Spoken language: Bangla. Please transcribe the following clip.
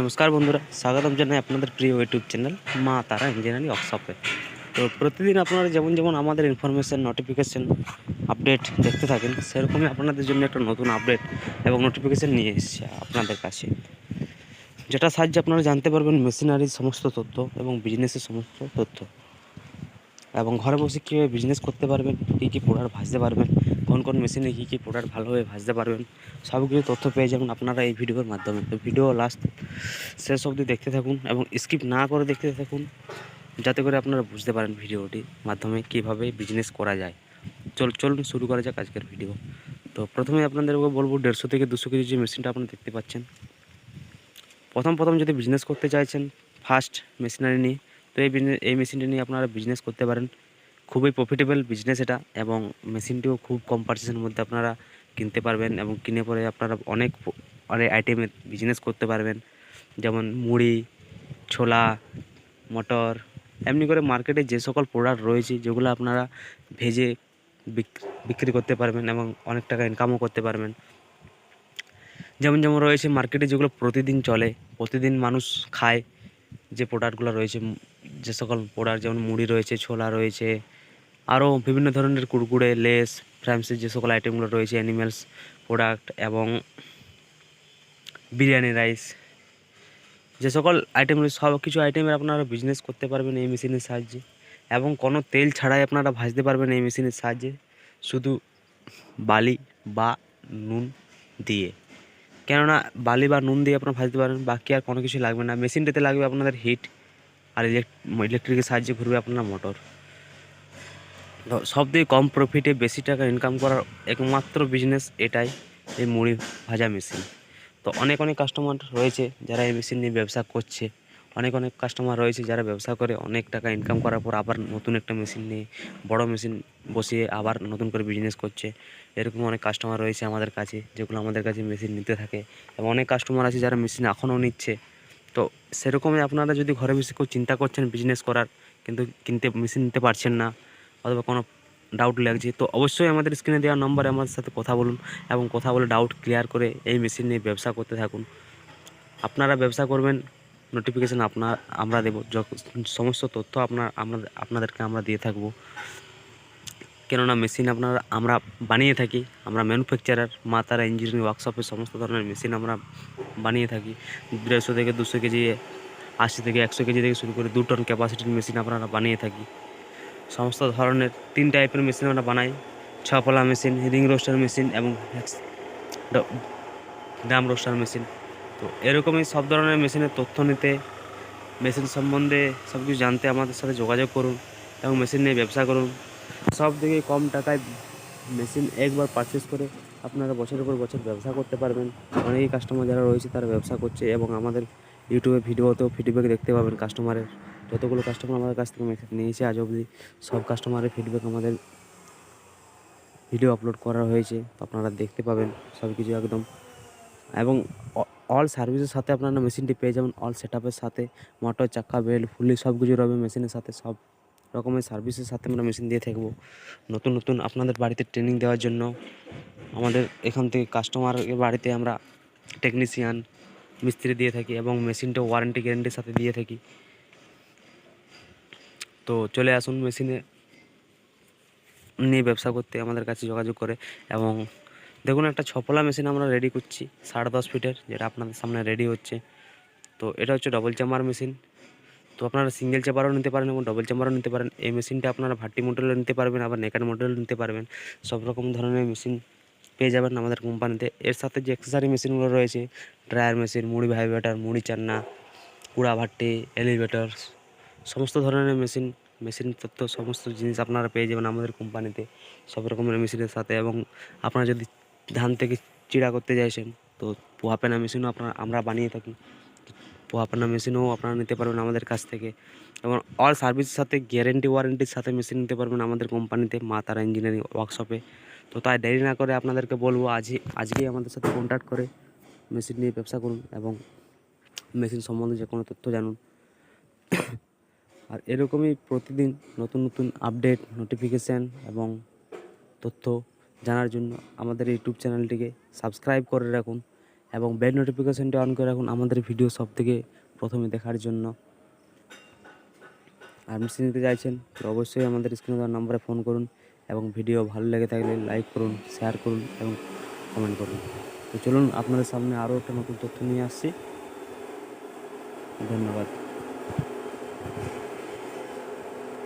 নমস্কার বন্ধুরা, স্বাগতম জানাই আপনাদের প্রিয় ইউটিউব চ্যানেল মা তারা ইঞ্জিনিয়ারিং ওয়ার্কশপে তো প্রতিদিন আপনারা যেমন যেমন আমাদের ইনফরমেশান নোটিফিকেশান আপডেট দেখতে থাকেন, সেরকমই আপনাদের জন্য একটা নতুন আপডেট এবং নোটিফিকেশান নিয়ে এসেছে আপনাদের কাছে। যেটা সাহায্যে আপনারা জানতে পারবেন মেশিনারির সমস্ত তথ্য এবং বিজনেসের সমস্ত তথ্য। এবং ঘরে বসে কীভাবে বিজনেস করতে পারবেন, কী কী প্রোডাক্ট ভাজতে পারবেন কোন কোন মেশিনে কী কী প্রোডাক্ট ভালোভাবে ভাজতে পারবেন সব কিছু তথ্য পেয়ে যাবেন আপনারা এই ভিডিওর মাধ্যমে। তো ভিডিও লাস্ট শেষ অবধি দেখতে থাকুন এবং স্কিপ না করে দেখতে থাকুন, যাতে করে আপনারা বুঝতে পারেন ভিডিওটির মাধ্যমে কীভাবে বিজনেস করা যায়। চল, চলুন শুরু করা যাক আজকের ভিডিও তো প্রথমে আপনাদেরকে বলব দেড়শো থেকে দুশো কেজি যে মেশিনটা আপনারা দেখতে পাচ্ছেন। প্রথম প্রথম যদি বিজনেস করতে চাইছেন ফার্স্ট মেশিনারি নিয়ে, তো এই এই মেশিনটি নিয়ে আপনারা বিজনেস করতে পারেন। খুবই প্রফিটেবল বিজনেস এটা এবং মেশিনটিও খুব কম পার্সেন্টের মধ্যে আপনারা কিনতে পারবেন এবং কিনে পরে আপনারা অনেক অনেক আইটেমের বিজনেস করতে পারবেন। যেমন মুড়ি, ছোলা, মটর, এমনি করে মার্কেটে যে সকল প্রোডাক্ট রয়েছে যেগুলো আপনারা ভেজে বিক- বিক্রি করতে পারবেন এবং অনেক টাকা ইনকামও করতে পারবেন। যেমন যেমন রয়েছে মার্কেটে যেগুলো প্রতিদিন চলে, প্রতিদিন মানুষ খায় যে প্রোডাক্টগুলো রয়েছে, যে সকল প্রোডাক্ট যেমন মুড়ি রয়েছে, ছোলা রয়েছে আরও বিভিন্ন ধরনের কুরকুরে, লেস ফ্রামসের যে সকল আইটেমগুলো রয়েছে অ্যানিম্যালস প্রোডাক্ট এবং বিরিয়ানি রাইস যে সকল আইটেম রয়েছে, সব কিছু আইটেমের আপনারা বিজনেস করতে পারবেন এই মেশিনের সাহায্যে। এবং কোনো তেল ছাড়াই আপনারা ভাজতে পারবেন এই মেশিনের সাহায্যে। শুধু বালি বা নুন দিয়ে। কেননা বালি বা নুন দিয়ে আপনারা ভাজতে পারেন বাকি আর কোনো কিছু লাগবে না। মেশিনটাতে লাগবে আপনাদের হিট আর ইলেকট্রিকের সাহায্যে ঘুরবে আপনার মোটর সব থেকে কম প্রফিটে বেশি টাকা ইনকাম করার একমাত্র বিজনেস এটাই এই মুড়ি ভাজা মেশিন তো অনেক অনেক কাস্টমার রয়েছে যারা এই মেশিন নিয়ে ব্যবসা করছে। অনেক অনেক কাস্টমার রয়েছে যারা ব্যবসা করে অনেক টাকা ইনকাম করার পর আবার নতুন একটা মেশিন নিয়ে, বড় মেশিন বসিয়ে আবার নতুন করে বিজনেস করছে। এরকম অনেক কাস্টমার রয়েছে আমাদের কাছে, যেগুলো আমাদের কাছে মেশিন নিতে থাকে। এবং অনেক কাস্টমার আছে যারা মেশিন এখনও নিচ্ছে। তো সেরকমই আপনারা যদি ঘরে বসে কেউ চিন্তা করছেন বিজনেস করার, কিন্তু কিনতে মেশিন নিতে পারছেন না অথবা কোনো ডাউট লাগছে, তো অবশ্যই আমাদের স্ক্রিনে দেওয়া নম্বরে আমাদের সাথে কথা বলুন এবং কথা বলে ডাউট ক্লিয়ার করে এই মেশিন নিয়ে ব্যবসা করতে থাকুন। আপনারা ব্যবসা করবেন নোটিফিকেশান আপনার আমরা দেবো সমস্ত তথ্য আপনার আমরা, আপনাদেরকে আমরা দিয়ে থাকব। কেননা মেশিন আপনার, আমরা বানিয়ে থাকি, আমরা ম্যানুফ্যাকচারার মা তারা ইঞ্জিনিয়ারিং ওয়ার্কশপে সমস্ত ধরনের মেশিন আমরা বানিয়ে থাকি। দেড়শো থেকে দুশো কেজি, আশি থেকে একশো কেজি থেকে শুরু করে দু টন ক্যাপাসিটির মেশিন আপনারা বানিয়ে থাকি। সমস্ত ধরনের তিন টাইপের মেশিন আমরা বানাই। ছপলা মেশিন রিং রোস্টার মেশিন এবং ড্রাম রোস্টার মেশিন তো এরকমই সব ধরনের মেশিনের তথ্য নিতে মেশিন সম্বন্ধে সব কিছু জানতে আমাদের সাথে যোগাযোগ করুন এবং মেশিন নিয়ে ব্যবসা করুন। সব থেকে কম টাকায় মেশিন একবার পারচেস করে আপনারা বছরের পর বছর ব্যবসা করতে পারবেন। অনেকেই কাস্টমার যারা রয়েছে তারা ব্যবসা করছে এবং আমাদের ইউটিউবে ভিডিওতেও ফিডব্যাক দেখতে পাবেন কাস্টমারের যতগুলো কাস্টমার আমাদের কাছ থেকে মেশিন নিয়েছে, আজ অবধি সব কাস্টমারের ফিডব্যাক আমাদের ভিডিও আপলোড করা হয়েছে। আপনারা দেখতে পাবেন সব কিছু একদম। এবং অল সার্ভিসের সাথে আপনারা মেশিনটি পেয়ে যাবেন অল সেট সাথে মোটর চাকা বেল্ট ফুলি সব কিছু রবে মেশিনের সাথে, সব রকমের সার্ভিসের সাথে আমরা মেশিন দিয়ে থাকব। নতুন নতুন আপনাদের বাড়িতে ট্রেনিং দেওয়ার জন্য আমাদের এখান থেকে কাস্টমারের বাড়িতে আমরা টেকনিশিয়ান মিস্ত্রি দিয়ে থাকি এবং মেশিনটা ওয়ারেন্টি গ্যারেন্টির সাথে দিয়ে থাকি। তো চলে আসুন মেশিনে। নিয়ে ব্যবসা করতে আমাদের কাছে যোগাযোগ করে এবং দেখুন একটা ছপলা মেশিন আমরা রেডি করছি, সাড়ে দশ ফিটের, যেটা আপনাদের সামনে রেডি হচ্ছে। তো এটা হচ্ছে ডবল চাম্বার মেশিন তো আপনারা সিঙ্গেল চেম্বারও নিতে পারেন এবং ডবল চেম্বারও নিতে পারেন। এই মেশিনটা আপনারা ভাট্টি মডেলও নিতে পারবেন, আবার নেকার মডেলও নিতে পারবেন। সব রকম ধরনের মেশিন পেয়ে যাবেন আমাদের কোম্পানিতে এর সাথে যে অ্যাক্সেসারি মেশিনগুলো রয়েছে ড্রায়ার মেশিন মুড়ি ভাইব্রেটার মুড়ি চান্না কুড়া ভাট্টি এলিভেটর সমস্ত ধরনের মেশিন মেশিন তথ্য, সমস্ত জিনিস আপনারা পেয়ে যাবেন আমাদের কোম্পানিতে। সব রকমের মেশিনের সাথে এবং আপনারা যদি ধান থেকে চিড়া করতে চাইছেন, তো পোহা পেনা মেশিনও আপনারা, আমরা বানিয়ে থাকি। পোহা পেনা মেশিনও আপনারা নিতে পারবেন আমাদের কাছ থেকে এবং অল সার্ভিসের সাথে গ্যারেন্টি ওয়ারেন্টির সাথে মেশিন নিতে পারবেন আমাদের কোম্পানিতে, মা তারা ইঞ্জিনিয়ারিং ওয়ার্কশপে তো তাই দেরি না করে আপনাদেরকে বলব, আজই, আজকেই আমাদের সাথে কন্ট্যাক্ট করে মেশিন নিয়ে ব্যবসা করুন এবং মেশিন সম্বন্ধে যে কোনো তথ্য জানুন। আর এরকমই প্রতিদিন নতুন নতুন আপডেট নোটিফিকেশান এবং তথ্য জানার জন্য আমাদের ইউটিউব চ্যানেলটিকে সাবস্ক্রাইব করে রাখুন এবং বেল নোটিফিকেশানটি অন করে রাখুন আমাদের ভিডিও সব থেকে প্রথমে দেখার জন্য। আর মিশে নিতে চাইছেন তো অবশ্যই আমাদের স্ক্রিনে দেওয়ার নাম্বারে ফোন করুন এবং ভিডিও ভালো লেগে থাকলে লাইক করুন শেয়ার করুন এবং কমেন্ট করুন। তো চলুন, আপনাদের সামনে আরও একটা নতুন তথ্য নিয়ে আসছি। ধন্যবাদ।